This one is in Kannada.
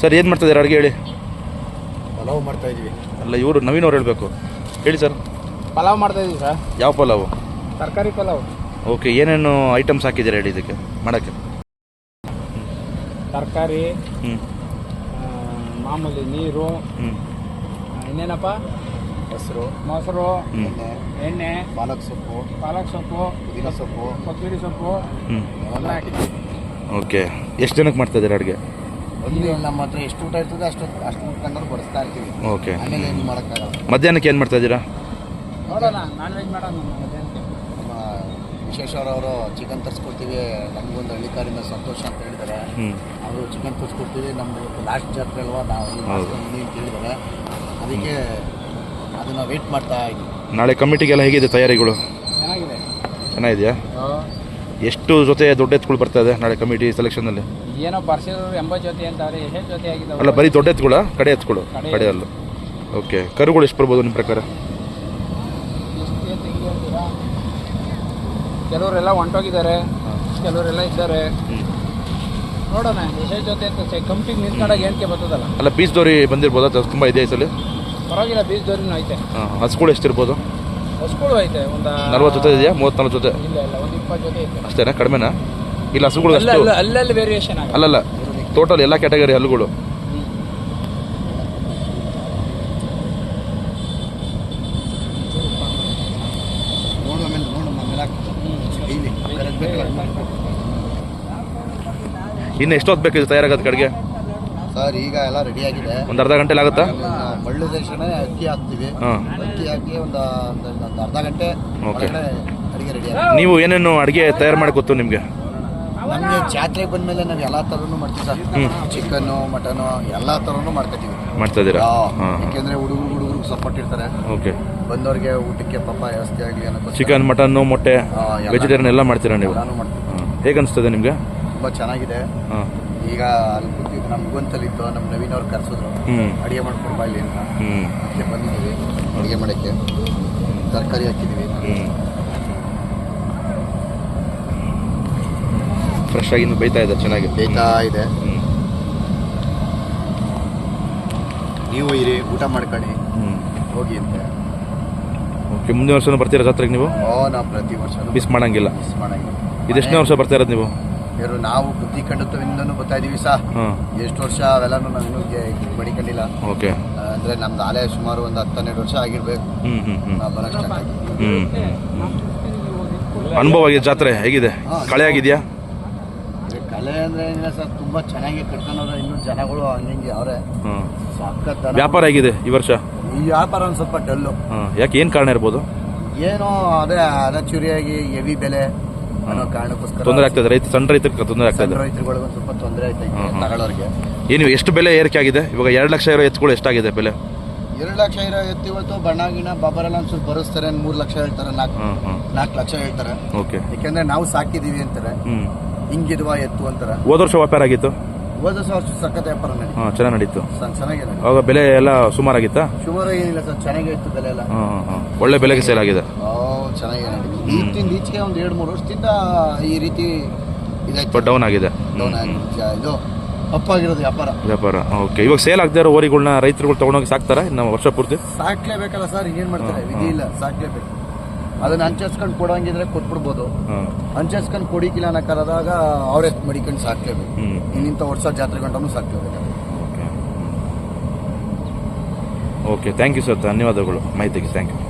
ಸರ್ ಏನು ಮಾಡ್ತಿದ್ದಾರೆ ಅಡುಗೆ ಹೇಳಿ. ಪಲಾವ್ ಮಾಡ್ತಾ ಇದೀವಿ ಅಲ್ಲ ಇವರು ನವೀನ್ ಅವ್ರು ಹೇಳಬೇಕು. ಹೇಳಿ ಸರ್. ಪಲಾವ್ ಮಾಡ್ತಾ ಇದೀವಿ ಸರ್. ಯಾವ ಪಲಾವು? ತರಕಾರಿ ಪಲಾವ್. ಓಕೆ ಏನೇನು ಐಟಮ್ಸ್ ಹಾಕಿದ್ದೀರಾ ಹೇಳಿ ಇದಕ್ಕೆ? ಮಾಡೋಕ್ಕೆ. ತರಕಾರಿ ಹ್ಞೂ ಮಾಮೂಲಿ ನೀರು ಹ್ಞೂ ಇನ್ನೇನಪ್ಪ? ಹೆಸರು ಮೊಸರು ಹ್ಞೂ ಎಣ್ಣೆ. ಪಾಲಕ್ ಸೊಪ್ಪು. ಪಾಲಕ್ ಸೊಪ್ಪು. ಪುದೀನ ಸೊಪ್ಪು. ಕೊತ್ತಂಬರಿ ಸೊಪ್ಪು. ಹ್ಞೂ ಎಲ್ಲ ಹಾಕಿದ್ದೀವಿ. ಓಕೆ ಎಷ್ಟು ಜನಕ್ಕೆ ಮಾಡ್ತಾ ಇದ್ದೀರಾ ಅಡುಗೆ? ಒಂದು ನಮ್ಮ ಹತ್ರ ಎಷ್ಟು ಊಟ ಇರ್ತದೆ ಅಷ್ಟು ಅಷ್ಟು ಕಂಡ್ರೆ ಬಡಿಸ್ತಾ ಇರ್ತೀವಿ. ಓಕೆ ಆಮೇಲೆ ಏನು ಮಾಡೋಕ್ಕಾಗಲ್ಲ. ಮಧ್ಯಾಹ್ನಕ್ಕೆ ಏನು ಮಾಡ್ತಾ ಇದ್ದೀರಾ? ನೋಡೋಣ ನಾನ್ ವೆಜ್ ಮಾಡೋಣ. ನಮ್ಮ ವಿಶೇಷವರವರು ಚಿಕನ್ ತರಿಸ್ಕೊಡ್ತೀವಿ. ನಮಗೊಂದು ಹಳ್ಳಿಕಾರಿಂದ ಸಂತೋಷ ಅಂತ ಹೇಳಿದ್ದಾರೆ. ಹ್ಞೂ ಅವರು ಚಿಕನ್ ತರಿಸ್ಕೊಡ್ತೀವಿ. ನಮ್ಮದು ಲಾಸ್ಟ್ ಜಾತ್ರೆ ಅಲ್ವಾ ನಾವು ಇಲ್ಲಿ. ಮಾಡ್ಸ್ಕೊಂಡು ಅಂತ ಹೇಳಿದ್ದಾರೆ. ಅದಕ್ಕೆ ಅದನ್ನು ವೆಯ್ಟ್ ಮಾಡ್ತಾ ಇದ್ದೀವಿ. ನಾಳೆ ಕಮಿಟಿಗೆಲ್ಲ ಹೇಗಿದೆ ತಯಾರಿಗಳು? ಚೆನ್ನಾಗಿದೆ. ಚೆನ್ನಾಗಿದೆಯಾ? ಎಷ್ಟು ಜೊತೆ ದೊಡ್ಡ ಎತ್ತುಗಳು ಬರ್ತಾ ಇದೆ ನಾಳೆ ಕಮಿಟಿ ಸೆಲೆಕ್ಷನಲ್ಲಿ ಏನೋ ಬರ್ಸಿದ್ರು ಎಂಬತ್ತು ಜೊತೆ ಅಂತಾರೆ ಎಷ್ಟು ಜೊತೆ ಆಗಿದ್ದಾವೆ. ಅಲ್ಲ ಬರೀ ದೊಡ್ಡ ಎತ್ತುಗಳ? ಕಡೆ ಎತ್ತುಗಳು? ಕಡೆ ಕಡೆ ಅಲ್ಲ. ಓಕೆ. ಕರುಗಳು ಎಷ್ಟು ಬರ್ಬೋದು ನಿಮ್ಮ ಪ್ರಕಾರ? ಎಷ್ಟು ಅಂತ ಹಿಂಗೆ ಹೇಳ್ತೀರಾ ಕೆಲವರೆಲ್ಲ ಹೊಂಟೋಗಿದ್ದಾರೆ ಕೆಲವರೆಲ್ಲ ಇದ್ದಾರೆ. ನೋಡೋಣ ಎಷ್ಟೇ ಜೊತೆ ಅಂತ ಕಂಪ್ನಿಗೆ ನಿಂತ್ಕೊಂಡಾಗ ಏನಕ್ಕೆ ಬರ್ತದಲ್ಲ. ಅಲ್ಲ ಬೀಚ್ ದೋರಿ ಬಂದಿರ್ಬೋದಾ? ಅದು ತುಂಬ ಇದೆ ಈ ಸಲ? ಪರವಾಗಿಲ್ಲ ಬೀಚ್ ದೋರಿನೂ ಐತೆ. ಹಾಂ ಹಸುಗಳು ಎಷ್ಟಿರ್ಬೋದು? ಹಸುಗಳು ಐತೆ ಒಂದು ನಲ್ವತ್ತು ಜೊತೆ ಇದೆಯಾ? ಮೂವತ್ತ್ನಾಲ್ಕು ಜೊತೆ? ಇಲ್ಲ ಇಲ್ಲ ಒಂದು ಇಪ್ಪತ್ತು ಜೊತೆ ಐತೆ. ಅಷ್ಟೇನಾ? ಕಡಿಮೆನಾ? ಇಲ್ಲ ಹಸುಗಳು ಅಲ್ಲ ಅಷ್ಟು ಅಲ್ಲಲ್ಲಿ ವೇರಿಯೇಷನ್ ಅಲ್ಲಲ್ಲ ಟೋಟಲ್ ಎಲ್ಲ ಕ್ಯಾಟಗರಿ ಹಲ್ಲುಗಳು ಇನ್ನು ಎಷ್ಟೊತ್ತು ಬೇಕು ಇದು ತಯಾರಾಗೋದು ಕಡೆಗೆ? ಸರ್ ಈಗ ಎಲ್ಲ ರೆಡಿ ಆಗಿದೆ. ಒಂದು ಅರ್ಧ ಗಂಟೆಲಿ ಆಗುತ್ತಾ? ಮಳ್ಳು ತಕ್ಷಣ ಅಕ್ಕಿ ಹಾಕ್ತೀವಿ. ಹಾಂ. ಅಕ್ಕಿ ಹಾಕಿ ಒಂದು ಅರ್ಧ ಗಂಟೆ ಓಕೆ ಅಡುಗೆ ರೆಡಿ ನೀವು ಏನೇನು ಅಡುಗೆ ತಯಾರು ಮಾಡಿ ಗೊತ್ತು ನಿಮಗೆ? ನಮಗೆ ಜಾತ್ರೆಗೆ ಬಂದಮೇಲೆ ನಾವು ಎಲ್ಲ ಥರನೂ ಮಾಡ್ತೀವಿ ಸರ್. ಚಿಕನ್ ಮಟನ್ ಮಟನು ಎಲ್ಲ ಥರನೂ ಮಾಡ್ಕೊತೀವಿ. ಮಾಡ್ತಾ ಇದ್ದೀರಾ ಯಾಕೆಂದರೆ ಹುಡುಗರು ಹುಡುಗರಿಗೆ ಸಪೋರ್ಟ್ ಇರ್ತಾರೆ. ಓಕೆ. ಬಂದವ್ರಿಗೆ ಊಟಕ್ಕೆ ಪಾಪ ವ್ಯವಸ್ಥೆ ಆಗಲಿ ಅನ್ನೋ ಚಿಕನ್ ಮಟನ್ನು ಮೊಟ್ಟೆ ವೆಜಿಟೇರಿಯನ್ ಎಲ್ಲ. ಮಾಡ್ತೀರಾ ನೀವು? ಎಲ್ಲಾನು ಮಾಡ್ತೀನಿ ಹೇಗೆ ಅನಿಸ್ತದೆ ನಿಮಗೆ? ತುಂಬ ಚೆನ್ನಾಗಿದೆ. ಈಗ ಅಲ್ಲಿ ಕೂತಿದ್ದು ನಮ್ಮ ಗುಂತಲ್ಲಿತ್ತು ನಮ್ಮ ನವೀನ್ ಅವ್ರು ಕರೆಸಿದ್ರು. ಅಡಿಗೆ ಮಾಡ್ಕೊಂಡು ಬಾಯಿಲಿ ಅಂತ. ಅದಕ್ಕೆ ಬಂದಿದ್ದೀವಿ. ಅಡುಗೆ ಮಾಡೋಕ್ಕೆ. ತರಕಾರಿ ಹಾಕಿದ್ದೀವಿ. ಫ್ರೆಶ್ ಆಗಿ ಇನ್ನು ಬೈತಾ ಇದೆ ಚೆನ್ನಾಗಿ. ಬೇಯ್ತಾ ಇದೆ. ನೀವು ಇರಿ ಊಟ ಮಾಡ್ಕೊಳ್ಳಿ. ಹೋಗಿ ಅಂತ. ಓಕೆ ಮುಂದಿನ ವರ್ಷನೂ ಬರ್ತೀರಾ ಜಾತ್ರೆಗೆ ನೀವು? ಓ ನಾವು ಪ್ರತಿ ವರ್ಷ ಮಿಸ್ ಮಾಡಂಗಿಲ್ಲ. ಮಿಸ್ ಮಾಡಂಗಿಲ್ಲ. ಇದೆಷ್ಟನೇ ವರ್ಷ ಬರ್ತಾ ಇರೋದು ನೀವು? ಇವರು ನಾವು ಬುದ್ಧಿ ಕಂಡುತ್ತವಿಂದನೂ ಬರ್ತಾ ಇದೀವಿ ಸಹ ಎಷ್ಟು ವರ್ಷ ಅವೆಲ್ಲನೂ ಗೆ- ಮಡಿಕೊಂಡಿಲ್ಲ. ಓಕೆ ಅಂದರೆ ನಮ್ದು ಆಲೆ ಸುಮಾರು ಒಂದು ಹತ್ತನ್ನೆರಡು ವರ್ಷ ಆಗಿರ್ಬೇಕು. ಅನುಭವ ಆಗಿದೆ ಜಾತ್ರೆ ಹೇಗಿದೆ? ಕಳೆ ಆಗಿದೆಯಾ? ಕಲೆ ಅಂದರೆ ಏನಿಲ್ಲ ಸರ್ ತುಂಬ ಚೆನ್ನಾಗಿ ಕಟ್ಕೊಂಡವ್ರೆ ಇನ್ನೂ ಜನಗಳು ಹಂಗೆ ಅವರೇ. ಹಾಂ ಸಖತ್ ವ್ಯಾಪಾರ ಆಗಿದೆ ಈ ವರ್ಷ? ಈ ವ್ಯಾಪಾರ ಒಂದು ಸ್ವಲ್ಪ ಡಲ್ಲು. ಹಾಂ ಯಾಕೆ ಏನು ಕಾರಣ ಇರ್ಬೋದು? ಏನೋ ಅದೇ ಅದಚುರಿಯಾಗಿ ಹೆವಿ ಬೆಲೆ. ಅನ್ನೋ ಕಾರಣಕ್ಕೋಸ್ಕರ ತೊಂದರೆ ಆಗ್ತದೆ ರೈತ ಸಣ್ಣ ರೈತರಿಗೆ ತೊಂದರೆ ಆಗ್ತಾ ಸಣ್ಣ ರೈತರುಗಳಿಗೆ ಒಂದು ಸ್ವಲ್ಪ ತೊಂದರೆ ಆಯ್ತೈತೆ. ತಗೊಳ್ಳೋರಿಗೆ. ಏನು ಎಷ್ಟು ಬೆಲೆ ಏರಿಕೆ ಆಗಿದೆ? ಇವಾಗ ಎರಡು ಲಕ್ಷ ಇರೋ ಎತ್ತುಗಳು ಎಷ್ಟಾಗಿದೆ ಬೆಲೆ? ಎರಡು ಲಕ್ಷ ಇರೋ ಎತ್ತು ಇವತ್ತು ಬಣ್ಣ ಗಿಣ ಬಬ್ಬರೆಲ್ಲ ಒಂಚೂರು ಬರೆಸ್ತಾರೆ ಮೂರು ಲಕ್ಷ ಹೇಳ್ತಾರೆ ನಾಲ್ಕು ನಾಲ್ಕು ಲಕ್ಷ ಹೇಳ್ತಾರೆ. ಓಕೆ. ಯಾಕೆಂದ್ರೆ ನಾವು ಸಾಕಿದೀವಿ ಅಂತಾರೆ. ಹ್ಞೂ ಹಿಂಗಿರುವ ಎತ್ತು ಅಂತಾರೆ. ಹೋದ ವರ್ಷ ವ್ಯಾಪಾರ ಆಗಿತ್ತು? ಹೋದ ವರ್ಷ ಸಖತ್ ವ್ಯಾಪಾರ ಹಾಂ ಚೆನ್ನಾಗಿ ನಡೀತು. ಚೆನ್ನಾಗಿದೆ ಅವಾಗ ಬೆಲೆ ಎಲ್ಲ ಸುಮಾರಾಗಿತ್ತಾ ಸುಮಾರು ಏನಿಲ್ಲ ಸರ್ ಚೆನ್ನಾಗೇ ಇತ್ತು ಬೆಲೆ ಎಲ್ಲ. ಹಾಂ ಹಾಂ ಹಾಂ. ಒಳ್ಳೆ ಬೆಲೆಗೆ ಸೇಲ್ ಆಗಿದೆ. ಆ, ಚೆನ್ನಾಗಿದೆ ನಡೀತು. ಈಗಿಂದ ಈಚೆಗೆ ಒಂದು ಎರಡು ಮೂರು ವರ್ಷದಿಂದ ಈ ರೀತಿ ಇದಾಯ್ತು. ಡೌನ್ ಆಗಿದೆ. ಆಗಿ ಇದು ಅಪ್ಪಾಗಿರೋದು ವ್ಯಾಪಾರ. ವ್ಯಾಪಾರ ಓಕೆ ಇವಾಗ ಸೇಲ್ ಆಗದೆ ಇರೋ ಓರಿಗಳನ್ನ ರೈತರುಗಳು ತಗೊಂಡೋಗಿ ಸಾಕ್ತಾರೆ? ಇನ್ನು ವರ್ಷ ಪೂರ್ತಿ? ಸಾಕ್ಲೇಬೇಕಲ್ಲ ಸರ್ ಏನ್ ಮಾಡ್ತಾರೆ? ವಿಧಿ ಇಲ್ಲ ಸಾಕ್ಲೇಬೇಕು. ಅದನ್ನ ಹಂಚಸ್ಕೊಂಡು ಕೊಡೋಂಗಿದ್ರೆ ಕೊಟ್ಬಿಡ್ಬೋದು. ಹಂಚಸ್ಕೊಂಡು ಕೊಡಿಕಿಲ್ಲ ಕರೆದಾಗ ಅವರೇ ಮಡಿಕೊಂಡು ಸಾಕ್ತೇವೆ ಹ್ಞೂ ಇನ್ನಿಂಥ ವರ್ಷ ಜಾತ್ರೆ ಗಂಟನೂ ಸಾಕ್ತೇವೆ ಓಕೆ ಥ್ಯಾಂಕ್ ಯು ಸರ್ ಧನ್ಯವಾದಗಳು. ಮಾಹಿತಿಗೆ ಥ್ಯಾಂಕ್ ಯು